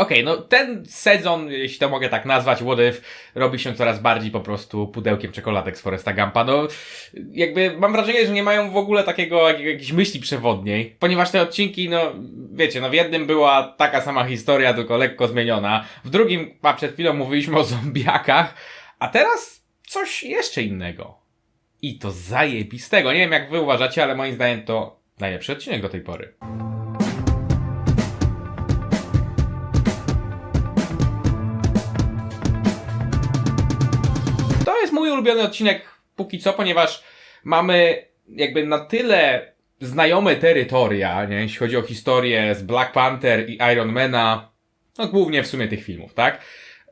Okej, no ten sezon, jeśli to mogę tak nazwać, What If, robi się coraz bardziej po prostu pudełkiem czekoladek z Foresta Gampa. No, jakby mam wrażenie, że nie mają w ogóle takiego jak, jakiejś myśli przewodniej, ponieważ te odcinki, no, wiecie, no w jednym była taka sama historia, tylko lekko zmieniona, w drugim, a przed chwilą mówiliśmy o zombiakach, a teraz coś jeszcze innego. I to zajebistego. Nie wiem jak wy uważacie, ale moim zdaniem to najlepszy odcinek do tej pory. Ulubiony odcinek póki co, ponieważ mamy jakby na tyle znajome terytoria, nie? jeśli chodzi o historię z Black Panther i Iron Mana, no głównie w sumie tych filmów, tak?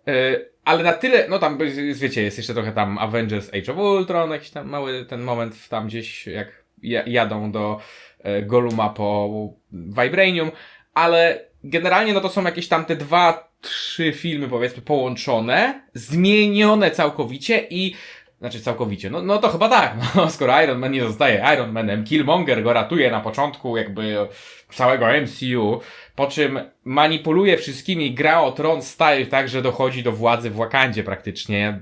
Yy, ale na tyle, no tam, wiecie, jest jeszcze trochę tam Avengers Age of Ultron, jakiś tam mały ten moment tam gdzieś, jak ja- jadą do e, Goluma po Vibranium, ale generalnie no to są jakieś tam te dwa, trzy filmy powiedzmy połączone, zmienione całkowicie i znaczy całkowicie, no, no to chyba tak, no skoro Iron Man nie zostaje Iron Manem, Killmonger go ratuje na początku jakby całego MCU, po czym manipuluje wszystkimi, gra o tron style tak, że dochodzi do władzy w Wakandzie praktycznie,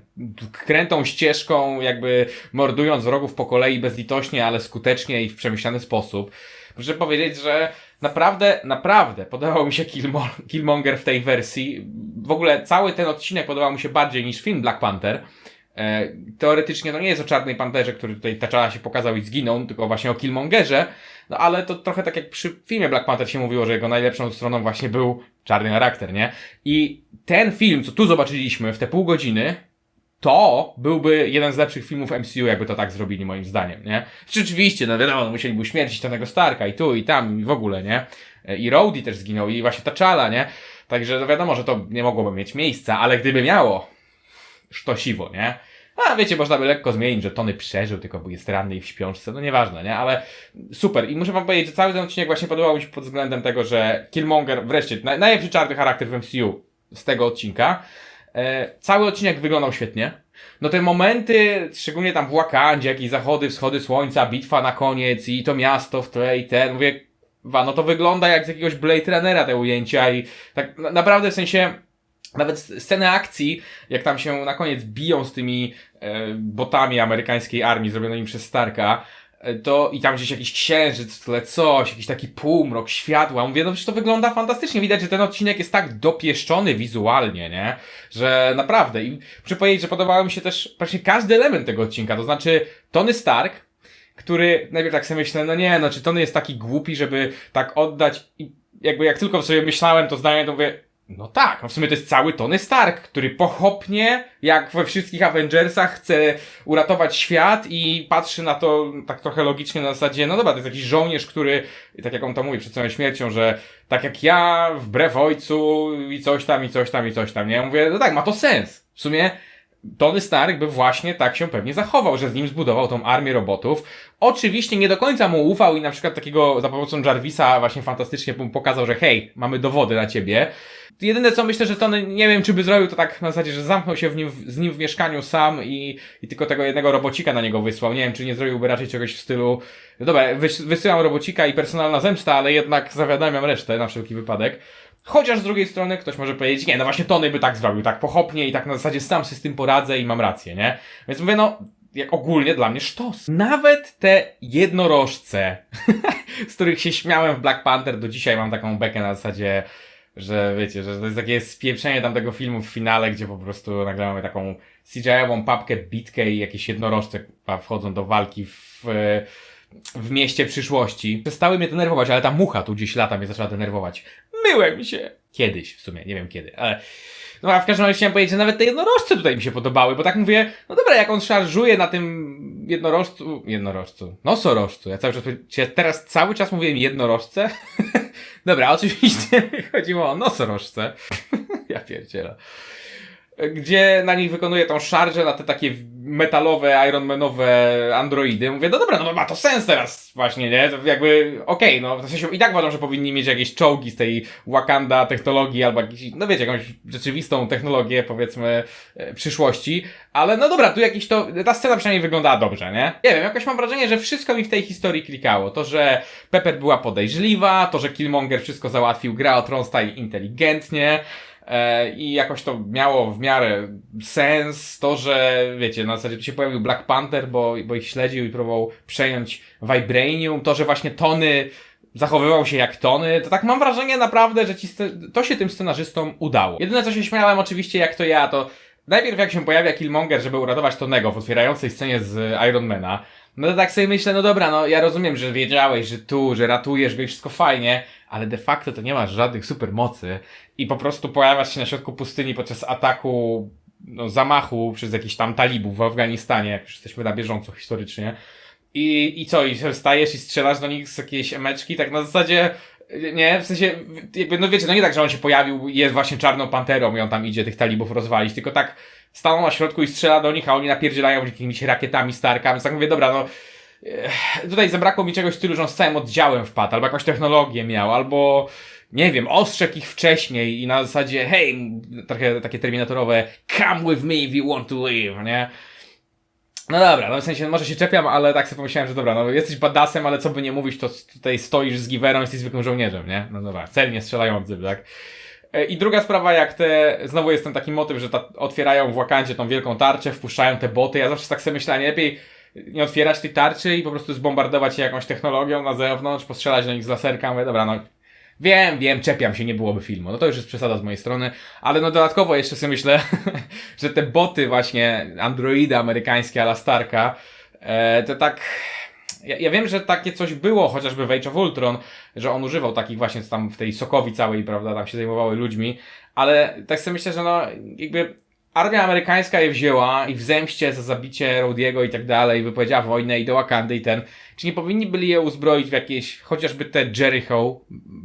krętą ścieżką, jakby mordując wrogów po kolei bezlitośnie, ale skutecznie i w przemyślany sposób. Muszę powiedzieć, że naprawdę, naprawdę podobał mi się Killmo- Killmonger w tej wersji. W ogóle cały ten odcinek podobał mi się bardziej niż film Black Panther. E, teoretycznie to nie jest o Czarnej Panterze, który tutaj T'Challa się pokazał i zginął, tylko właśnie o Killmongerze. No ale to trochę tak jak przy filmie Black Panther się mówiło, że jego najlepszą stroną właśnie był czarny charakter, nie? I ten film, co tu zobaczyliśmy w te pół godziny, to byłby jeden z lepszych filmów MCU, jakby to tak zrobili, moim zdaniem, nie? Rzeczywiście, no wiadomo, no musieliby uśmiercić Tonego Starka i tu, i tam, i w ogóle, nie? E, I Rhodey też zginął, i właśnie T'Challa, nie? Także no wiadomo, że to nie mogłoby mieć miejsca, ale gdyby miało, sztosiwo, nie? A wiecie, można by lekko zmienić, że Tony przeżył, tylko był jest ranny i w śpiączce, no nieważne, nie? Ale super. I muszę wam powiedzieć, że cały ten odcinek właśnie podobał mi się pod względem tego, że Killmonger, wreszcie, naj, najlepszy czarny charakter w MCU z tego odcinka. E, cały odcinek wyglądał świetnie. No te momenty, szczególnie tam w Wakandzie, jakieś zachody, wschody słońca, bitwa na koniec i to miasto w tle i ten, mówię, no to wygląda jak z jakiegoś Blade Runnera te ujęcia i tak na, naprawdę w sensie nawet sceny akcji, jak tam się na koniec biją z tymi e, botami amerykańskiej armii zrobionymi przez Starka, e, to i tam gdzieś jakiś księżyc w tle, coś, jakiś taki półmrok, światła. Mówię, no przecież to wygląda fantastycznie. Widać, że ten odcinek jest tak dopieszczony wizualnie, nie? Że naprawdę. I muszę powiedzieć, że podobał mi się też praktycznie każdy element tego odcinka. To znaczy, Tony Stark, który najpierw tak sobie myślę, no nie, no czy Tony jest taki głupi, żeby tak oddać i jakby jak tylko sobie myślałem to zdanie, to mówię, no tak, no w sumie to jest cały Tony Stark, który pochopnie, jak we wszystkich Avengersach, chce uratować świat i patrzy na to tak trochę logicznie na zasadzie, no dobra, to jest jakiś żołnierz, który, tak jak on to mówi przed swoją śmiercią, że tak jak ja, wbrew ojcu i coś tam, i coś tam, i coś tam, nie? Ja mówię, no tak, ma to sens. W sumie Tony Stark by właśnie tak się pewnie zachował, że z nim zbudował tą armię robotów. Oczywiście nie do końca mu ufał i na przykład takiego za pomocą Jarvisa właśnie fantastycznie mu pokazał, że hej, mamy dowody na ciebie. Jedyne co myślę, że Tony nie wiem czy by zrobił to tak na zasadzie, że zamknął się w nim, z nim w mieszkaniu sam i, i tylko tego jednego robocika na niego wysłał. Nie wiem czy nie zrobiłby raczej czegoś w stylu, no dobra, wys wysyłam robocika i personalna zemsta, ale jednak zawiadamiam resztę na wszelki wypadek. Chociaż z drugiej strony ktoś może powiedzieć, nie, no właśnie Tony by tak zrobił, tak pochopnie i tak na zasadzie sam się z tym poradzę i mam rację, nie? Więc mówię, no, jak ogólnie dla mnie sztos. Nawet te jednorożce, z których się śmiałem w Black Panther, do dzisiaj mam taką bekę na zasadzie, że wiecie, że to jest takie spieprzenie tamtego filmu w finale, gdzie po prostu nagle mamy taką CGI-ową papkę, bitkę i jakieś jednorożce wchodzą do walki w, w mieście przyszłości. Przestały mnie denerwować, ale ta mucha tu gdzieś lata mnie zaczęła denerwować. Myłem się. Kiedyś w sumie, nie wiem kiedy, ale... No a w każdym razie chciałem powiedzieć, że nawet te jednorożce tutaj mi się podobały, bo tak mówię, no dobra, jak on szarżuje na tym jednorożcu, jednorożcu, nosorożcu, ja cały czas, ja teraz cały czas mówiłem jednorożce? dobra, oczywiście chodziło o nosorożce. ja pierdzielę. Gdzie na nich wykonuje tą szarżę na te takie metalowe, ironmanowe androidy. Mówię, no dobra, no ma to sens teraz właśnie, nie? To jakby, okej, no w sensie i tak uważam, że powinni mieć jakieś czołgi z tej Wakanda technologii albo jakiś, no wiecie, jakąś rzeczywistą technologię, powiedzmy, e, przyszłości. Ale no dobra, tu jakiś to, ta scena przynajmniej wyglądała dobrze, nie? Nie wiem, jakoś mam wrażenie, że wszystko mi w tej historii klikało. To, że Pepper była podejrzliwa, to, że Killmonger wszystko załatwił, gra o Tron inteligentnie, I jakoś to miało w miarę sens, to, że wiecie, na zasadzie tu się pojawił Black Panther, bo, bo ich śledził i próbował przejąć Vibranium, to, że właśnie Tony zachowywał się jak Tony, to tak mam wrażenie naprawdę, że ci to się tym scenarzystom udało. Jedyne co się śmiałem oczywiście jak to ja, to najpierw jak się pojawia Killmonger, żeby uratować Tonego w otwierającej scenie z Ironmana, no to tak sobie myślę, no dobra, no ja rozumiem, że wiedziałeś, że tu, że ratujesz go i wszystko fajnie, ale de facto to nie masz żadnych supermocy i po prostu pojawiasz się na środku pustyni podczas ataku, no, zamachu przez jakichś tam talibów w Afganistanie, jak już jesteśmy na bieżąco historycznie. I, I co, i stajesz i strzelasz do nich z jakiejś emeczki, tak na zasadzie, nie, w sensie, jakby, no wiecie, no nie tak, że on się pojawił i jest właśnie czarną panterą i on tam idzie tych talibów rozwalić, tylko tak stanął na środku i strzela do nich, a oni napierdzielają jakimiś rakietami Starka, więc tak mówię, dobra, no eh, tutaj zabrakło mi czegoś w stylu, że on z całym oddziałem wpadł, albo jakąś technologię miał, albo nie wiem, ostrzegł ich wcześniej i na zasadzie, hej, trochę takie terminatorowe, come with me if you want to live, nie? No dobra, no w sensie może się czepiam, ale tak sobie pomyślałem, że dobra, no jesteś badasem, ale co by nie mówić, to tutaj stoisz z giwerą, jesteś zwykłym żołnierzem, nie? No dobra, celnie strzelającym, tak? E, I druga sprawa, jak te, znowu jest ten taki motyw, że ta, otwierają w Wakandzie tą wielką tarczę, wpuszczają te boty, ja zawsze tak sobie myślałem, lepiej nie otwierać tej tarczy i po prostu zbombardować je jakąś technologią na zewnątrz, postrzelać do nich z laserka, mówię, dobra, no Wiem, wiem, czepiam się, nie byłoby filmu. No to już jest przesada z mojej strony, ale no dodatkowo jeszcze sobie myślę, że te boty właśnie, androidy amerykańskie ala Starka, e, to tak... Ja, ja wiem, że takie coś było chociażby w Age of Ultron, że on używał takich właśnie tam w tej sokowi całej, prawda, tam się zajmowały ludźmi, ale tak sobie myślę, że no jakby armia amerykańska je wzięła i w zemście za zabicie Rodiego i tak dalej wypowiedziała wojnę i do Wakandy i ten. Czy nie powinni byli je uzbroić w jakieś, chociażby te Jericho,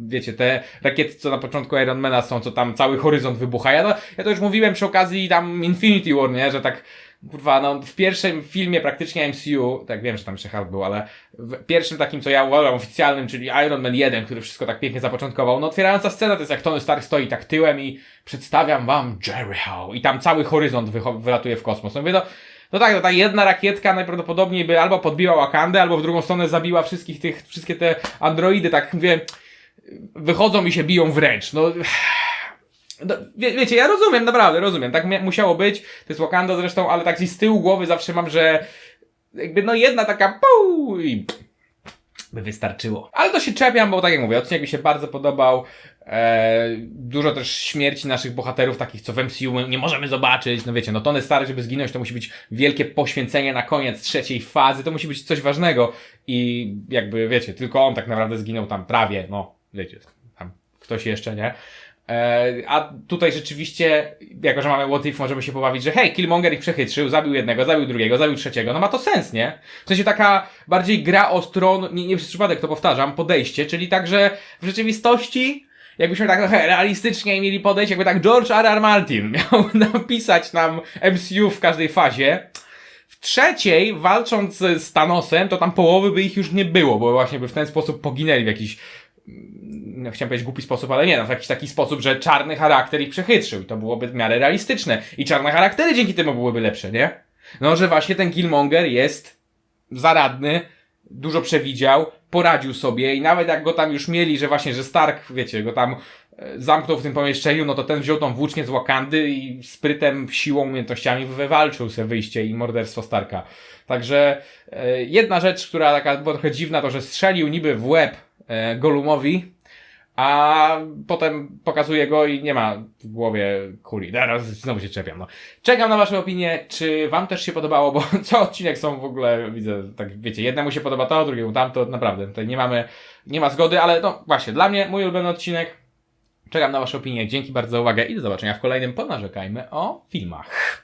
wiecie, te rakiety, co na początku Ironmana są, co tam cały horyzont wybucha. Ja to, ja to już mówiłem przy okazji tam Infinity War, nie, że tak Kurwa, no w pierwszym filmie praktycznie MCU, tak wiem, że tam jeszcze Hulk był, ale w pierwszym takim, co ja uważam oficjalnym, czyli Iron Man 1, który wszystko tak pięknie zapoczątkował, no otwierająca scena to jest jak Tony Stark stoi tak tyłem i przedstawiam wam Jericho i tam cały horyzont wylatuje w kosmos. No mówię, no, no tak, no ta jedna rakietka najprawdopodobniej by albo podbiła Wakandę, albo w drugą stronę zabiła wszystkich tych, wszystkie te androidy, tak mówię, wychodzą i się biją wręcz. No no, wie, wiecie, ja rozumiem, naprawdę, rozumiem. Tak musiało być. To jest Wakanda zresztą, ale tak z tyłu głowy zawsze mam, że jakby no jedna taka puu i by wystarczyło. Ale to się czepiam, bo tak jak mówię, odcinek mi się bardzo podobał. Eee, dużo też śmierci naszych bohaterów, takich co w MCU nie możemy zobaczyć. No wiecie, no Tony Stark, żeby zginąć, to musi być wielkie poświęcenie na koniec trzeciej fazy. To musi być coś ważnego. I jakby wiecie, tylko on tak naprawdę zginął tam prawie, no wiecie, tam ktoś jeszcze, nie? E, a tutaj rzeczywiście, jako że mamy what if, możemy się pobawić, że hej, Killmonger ich przechytrzył, zabił jednego, zabił drugiego, zabił trzeciego. No ma to sens, nie? W sensie taka bardziej gra o stron, nie, nie przez przypadek to powtarzam, podejście, czyli także w rzeczywistości jakbyśmy tak trochę realistycznie mieli podejść, jakby tak George R. R. Martin miał napisać nam MCU w każdej fazie. W trzeciej, walcząc z Thanosem, to tam połowy by ich już nie było, bo właśnie by w ten sposób poginęli w jakiś no, chciałem powiedzieć głupi sposób, ale nie, no, w jakiś taki sposób, że czarny charakter ich przechytrzył. I to byłoby w miarę realistyczne. I czarne charaktery dzięki temu byłyby lepsze, nie? No, że właśnie ten Killmonger jest zaradny, dużo przewidział, poradził sobie i nawet jak go tam już mieli, że właśnie, że Stark, wiecie, go tam zamknął w tym pomieszczeniu, no to ten wziął tą włócznię z Wakandy i sprytem, siłą, umiejętnościami wywalczył sobie wyjście i morderstwo Starka. Także e, jedna rzecz, która taka była trochę dziwna, to że strzelił niby w łeb e, Golumowi, a potem pokazuje go i nie ma w głowie kuli. Teraz znowu się czepiam. No. Czekam na Wasze opinie, czy Wam też się podobało, bo co odcinek są w ogóle, widzę, tak wiecie, jednemu się podoba to, drugiemu tamto, naprawdę, tutaj nie mamy, nie ma zgody, ale no właśnie, dla mnie mój ulubiony odcinek. Czekam na Wasze opinie, dzięki bardzo za uwagę i do zobaczenia w kolejnym Ponarzekajmy o filmach.